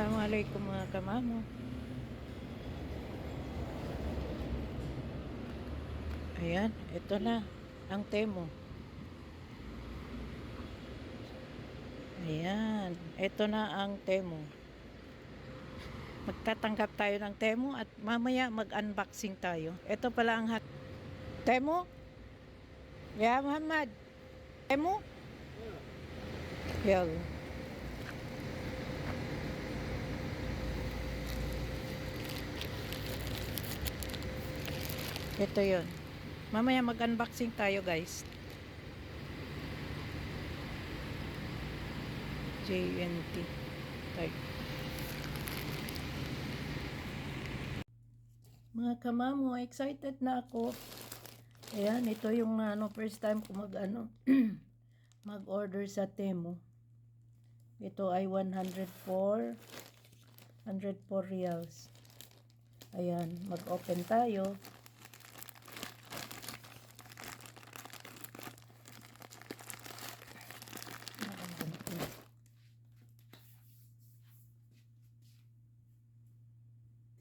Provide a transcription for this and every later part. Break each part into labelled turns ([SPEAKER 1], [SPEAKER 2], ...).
[SPEAKER 1] Assalamualaikum mga kamamo. Ayan, ito na ang temo. Ayan, ito na ang temo. Magtatanggap tayo ng temo at mamaya mag-unboxing tayo. Ito pala ang hat. Temo? Yeah, Muhammad. Temo? Yan. Ito yon. Mamaya mag-unboxing tayo guys. JNT type. Mga kamamo, excited na ako. Ayan, ito yung ano, first time ko mag ano, mag-order sa Temu. Ito ay 104 104 reals. Ayan, mag-open tayo.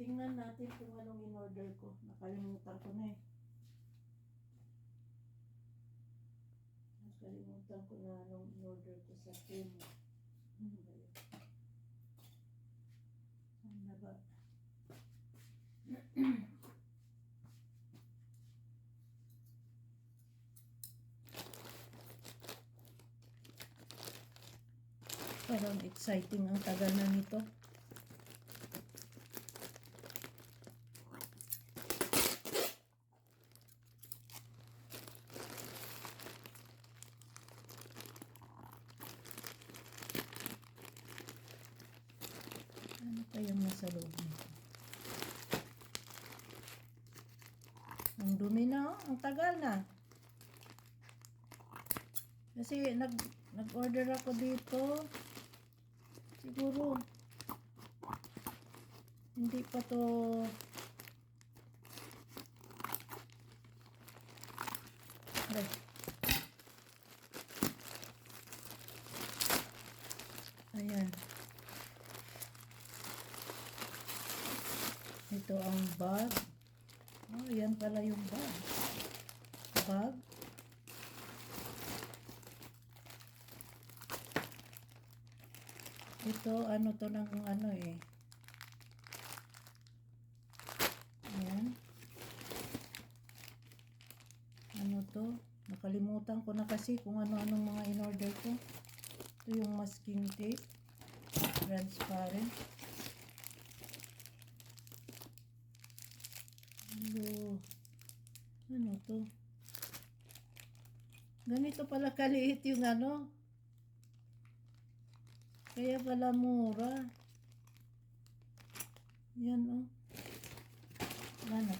[SPEAKER 1] Tingnan natin kung anong in-order ko. Nakalimutan ko na eh. Nakalimutan ko na anong in-order ko sa Temu. Ano ba yun? Saan na ba? Parang exciting ang tagal na nito. Ano kayang nasa loob nito? Ang dumi na, oh. ang tagal na. Kasi nag nag-order ako dito. Siguro hindi pa to Ay. Ayan. Ito ang bag. Oh, yan pala yung bag. Bag. Ito, ano to ng ano eh. Ayan. Ano to? Nakalimutan ko na kasi kung ano-anong mga in-order ko. Ito yung masking tape. Transparent. Ano to? Ganito pala kaliit yung ano. Kaya pala mura. Yan oh. Ano?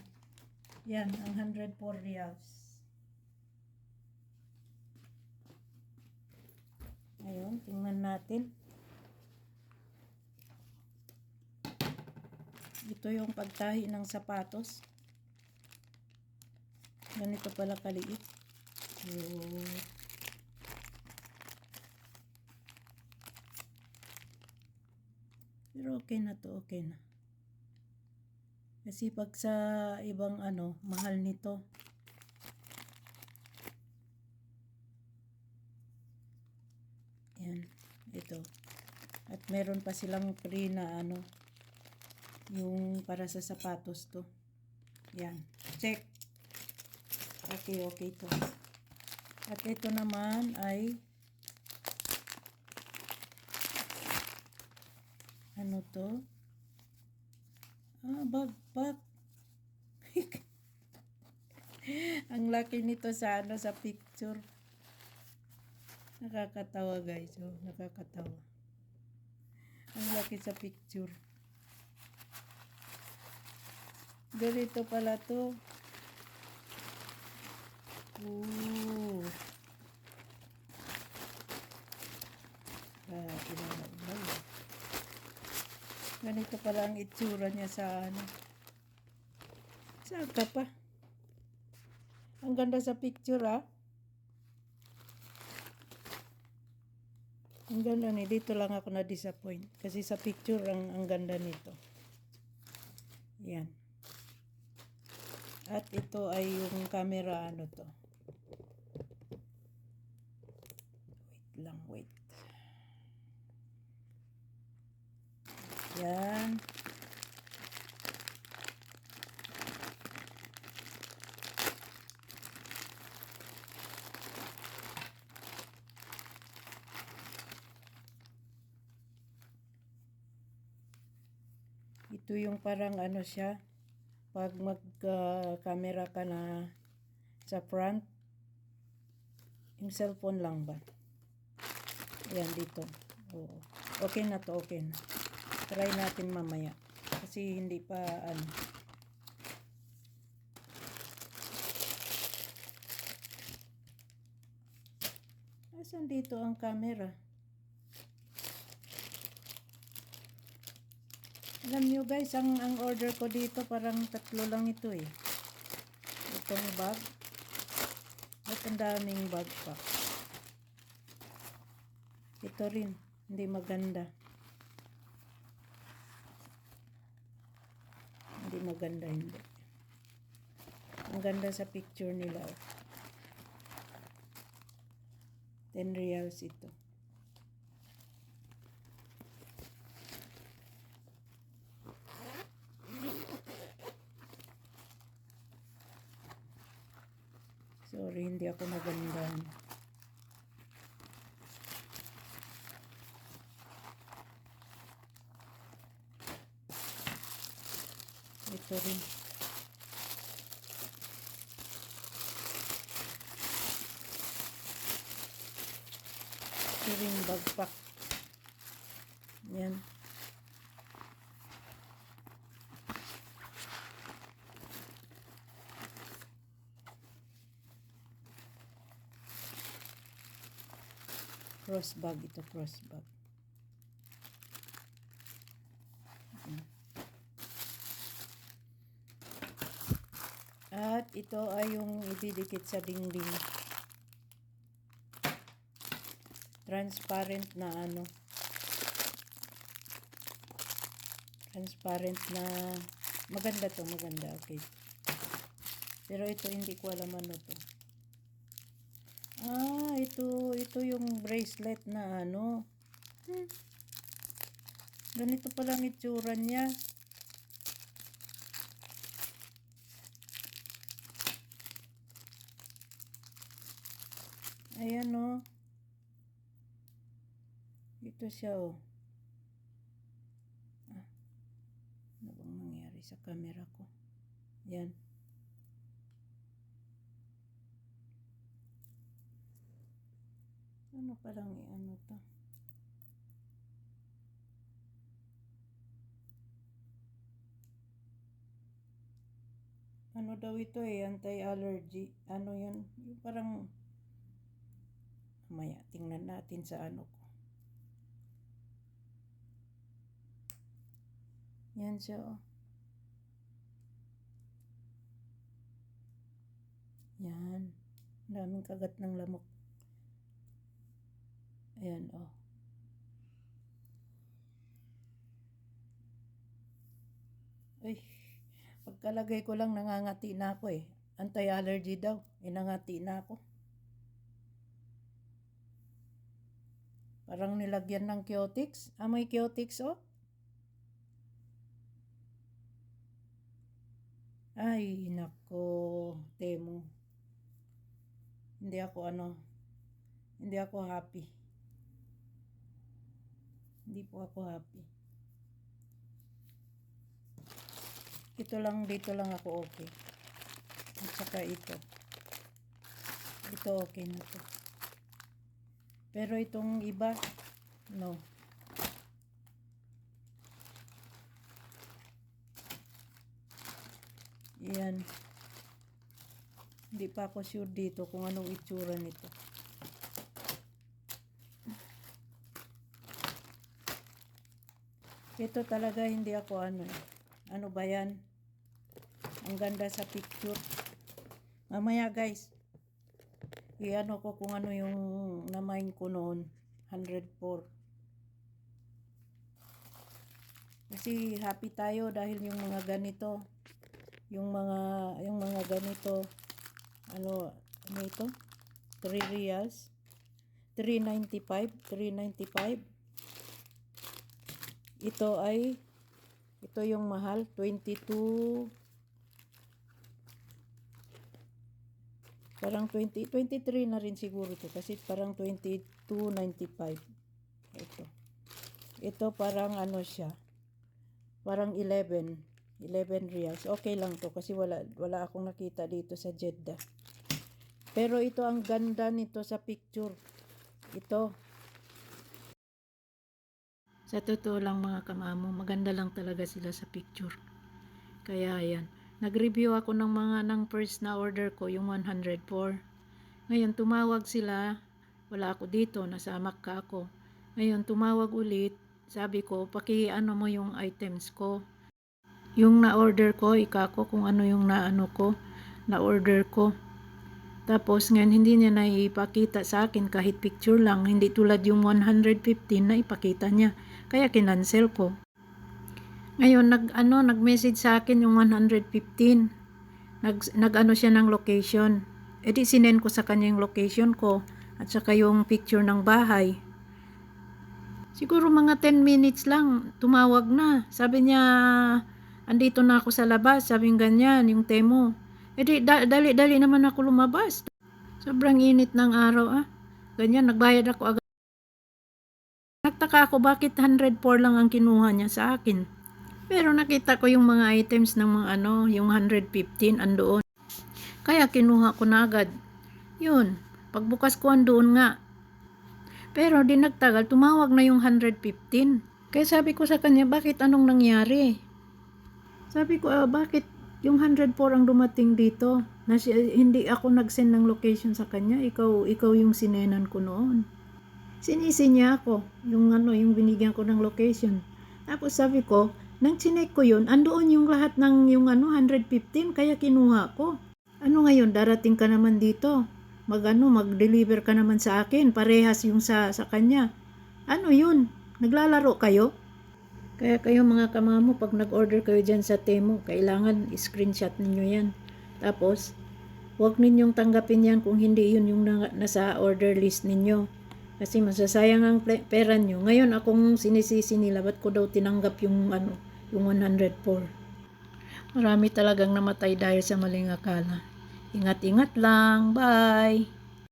[SPEAKER 1] Yan, ang 104 reals. Ayun, tingnan natin. Ito yung pagtahi ng sapatos. Ganito pala kaliit. So, pero okay na to, okay na. Kasi pag sa ibang ano, mahal nito. Yan, ito. At meron pa silang free na ano, yung para sa sapatos to. Yan, check. Okay, okay to. At ito naman ay ano to? Ah, backpack. Ang laki nito sa ano sa picture. Nakakatawa guys. Oh, nakakatawa. Ang laki sa picture. Ganito pala to. Ooh. Ah, kinakabaw. Ganito pala ang itsura niya sa ano. Saan pa? Ang ganda sa picture ah. Ang ganda ni dito lang ako na disappoint kasi sa picture ang ang ganda nito. Yan. At ito ay yung camera ano to. Lang, wait. Yan. Ito yung parang ano siya, pag mag-camera ka na sa front, yung cellphone lang ba? Ayan, dito. Oo. Okay na to, okay na. Try natin mamaya. Kasi hindi pa, ano. Asan dito ang camera? Alam nyo guys, ang, ang order ko dito parang tatlo lang ito eh. Itong bag. At ang daming bag pa. Ito rin, hindi maganda. Hindi maganda, hindi. Ang ganda sa picture nila. Oh. 10 reals ito. Sorry, hindi ako maganda. Ito rin. Ito bagpak. Yan. Cross bag ito, cross bag. At ito ay yung ididikit sa dingding. Transparent na ano. Transparent na maganda to, maganda. Okay. Pero ito hindi ko alam ano to. Ah, ito, ito yung bracelet na ano. Hmm. Ganito pala ang itsura niya. Ayan o. Ito siya o. Oh. Ah. Ano bang nangyari sa camera ko? Yan. Ano palang i-ano to? Ano daw ito eh, anti-allergy. Ano yan? Yung parang, mamaya, tingnan natin sa ano ko. Yan siya oh. Yan. Daming kagat ng lamok. Ayan, oh. Ay, pagkalagay ko lang nangangati na ako eh. Anti-allergy daw. Eh, nangati na ako. Parang nilagyan ng Kyotics. Amoy Kyotics, oh. Ay, nako. Temo. Hindi ako ano. Hindi ako happy. Hindi po ako happy. Ito lang, dito lang ako okay. At saka ito. Ito okay na to. Pero itong iba, no. Yan. Hindi pa ako sure dito kung anong itsura nito. Ito talaga hindi ako ano eh. Ano ba yan? Ang ganda sa picture. Mamaya guys, i-ano ko kung ano yung namain ko noon. 104. Kasi happy tayo dahil yung mga ganito, yung mga yung mga ganito ano ano ito? 3 reals. 395, 395. Ito ay ito yung mahal, 22 Parang 20, 23 na rin siguro to kasi parang 22.95. Ito. Ito parang ano siya. Parang 11. 11 reals. Okay lang to kasi wala wala akong nakita dito sa Jeddah. Pero ito ang ganda nito sa picture. Ito. Sa totoo lang mga kamamo, maganda lang talaga sila sa picture. Kaya yan. Nag-review ako ng mga ng first na order ko, yung 104. Ngayon, tumawag sila. Wala ako dito, nasa Macca ako. Ngayon, tumawag ulit. Sabi ko, paki-ano mo yung items ko. Yung na-order ko, ikako kung ano yung na-ano ko, na-order ko. Tapos ngayon, hindi niya na ipakita sa akin kahit picture lang. Hindi tulad yung 115 na ipakita niya. Kaya kinansel ko. Ngayon, nag, ano, nag-message sa akin yung 115. Nag, nag-ano siya ng location. E di sinend ko sa kanya yung location ko at saka yung picture ng bahay. Siguro mga 10 minutes lang, tumawag na. Sabi niya, andito na ako sa labas. Sabi ganyan, yung temo. E di, da- dali-dali naman ako lumabas. Sobrang init ng araw ah. Ganyan, nagbayad ako agad. Nagtaka ako bakit 104 lang ang kinuha niya sa akin. Pero nakita ko yung mga items ng mga ano, yung 115 andoon. Kaya kinuha ko na agad. Yun, pagbukas ko andoon nga. Pero di nagtagal, tumawag na yung 115. Kaya sabi ko sa kanya, bakit anong nangyari? Sabi ko, ah, bakit yung 104 ang dumating dito? Na si- hindi ako nag-send ng location sa kanya, ikaw, ikaw yung sinenan ko noon. Sinisi niya ako, yung ano, yung binigyan ko ng location. Tapos sabi ko, nang chinek ko yun, andoon yung lahat ng yung ano, 115, kaya kinuha ko. Ano ngayon, darating ka naman dito. Mag ano, mag-deliver ka naman sa akin, parehas yung sa, sa kanya. Ano yun? Naglalaro kayo? Kaya kayo mga kamamo, pag nag-order kayo dyan sa Temo, kailangan screenshot ninyo yan. Tapos, huwag ninyong tanggapin yan kung hindi yun yung na- nasa order list ninyo. Kasi masasayang ang pera nyo. Ngayon akong sinisisi nila, ba't ko daw tinanggap yung ano, yung 104. Marami talagang namatay dahil sa maling akala. Ingat-ingat lang. Bye!